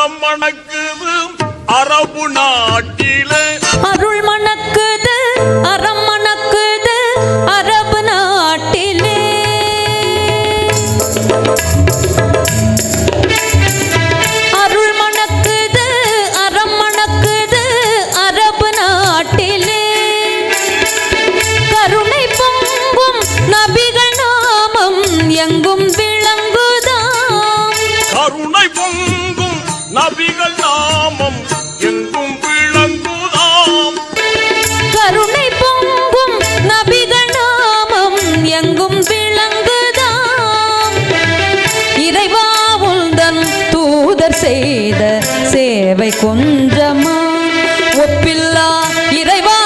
அறம் மணக்குது அரபு நாட்டில. அருள் மணக்குது அறம் மணக்குது அரபு நாட்டிலே. அருள் மணக்குது அறம் மணக்குது அரபு நாட்டிலே. கருணை பொங்கும் நபிகள் நாமம் எங்கும் நபிகள் நாமம் எங்கும் விளங்குதாம். கருணை பொங்கும் நபிகள் நாமம் எங்கும் விளங்குதாம். இறைவா உந்தன் தூதர் செய்த சேவை கொஞ்சமா. ஒப்பில்லா இறைவா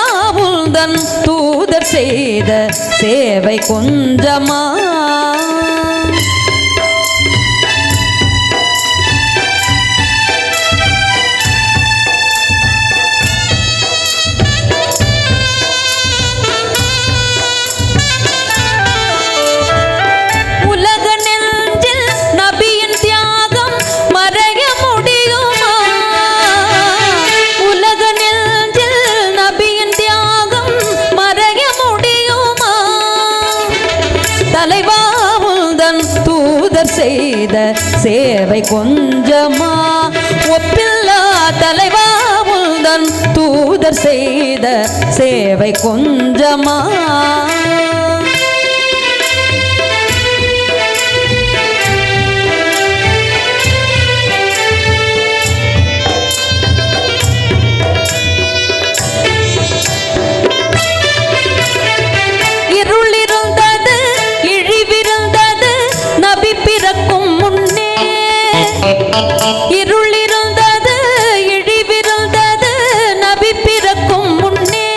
உந்தன் தூதர் செய்த சேவை கொஞ்சமா. செய்த சேவை கொஞ்சமா ஒப்பில்லா தலைவா உந்தன் தூதர் செய்த சேவை கொஞ்சமா இருள் இருந்தது இழிவிருந்தது நபி பிறக்கும் முன்னே.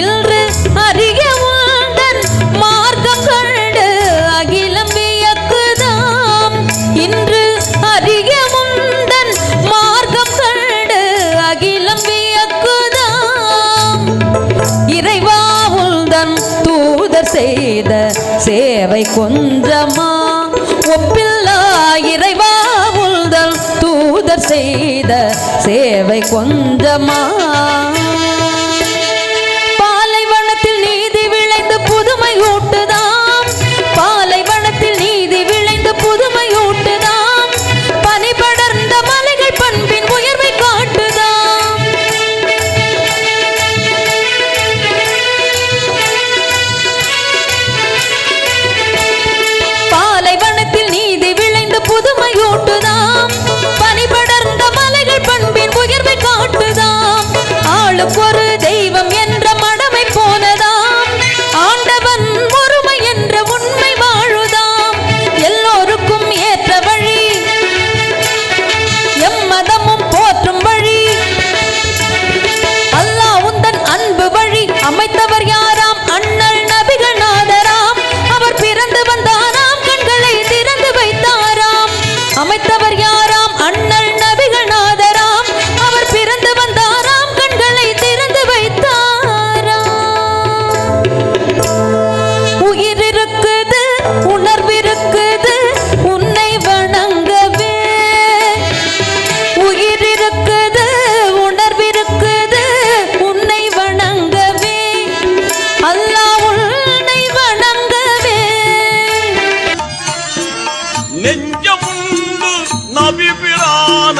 இன்று அறிய உந்தன் மார்க்கம் கண்டு அகிலம் வியக்குதாம். இன்று அறிய உந்தன் மார்க்கம் கண்டு அகிலம் வியக்குதாம். இறைவா உந்தன் தூதர் செய்த சேவை கொஞ்சமா ஒப்பில்லா செய்த சேவை கொஞ்சமா.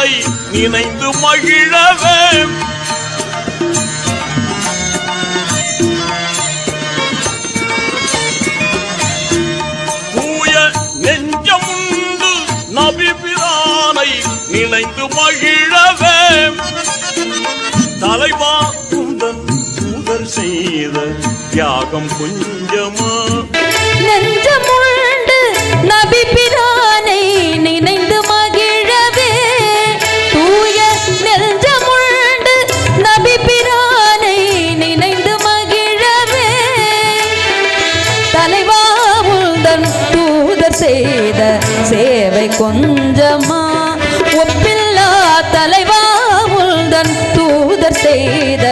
உன்னை நினைந்து மகிழவே தூய நெஞ்சமுண்டு நபிபிரானை நினைந்து மகிழவே தலைவா குந்தன் தூதர் செய்த தியாகம் கொஞ்சமா. நெஞ்சமுண்டு நபிபிரானை நினை சேவை கொஞ்சமா ஒப்பில்லா தலைவா உந்தன் தூதர் செய்த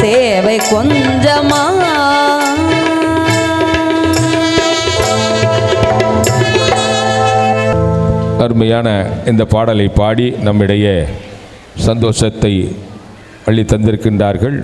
சேவை கொஞ்சமா. அருமையான இந்த பாடலை பாடி நம்மிடையே சந்தோஷத்தை அள்ளி தந்திருக்கின்றார்கள்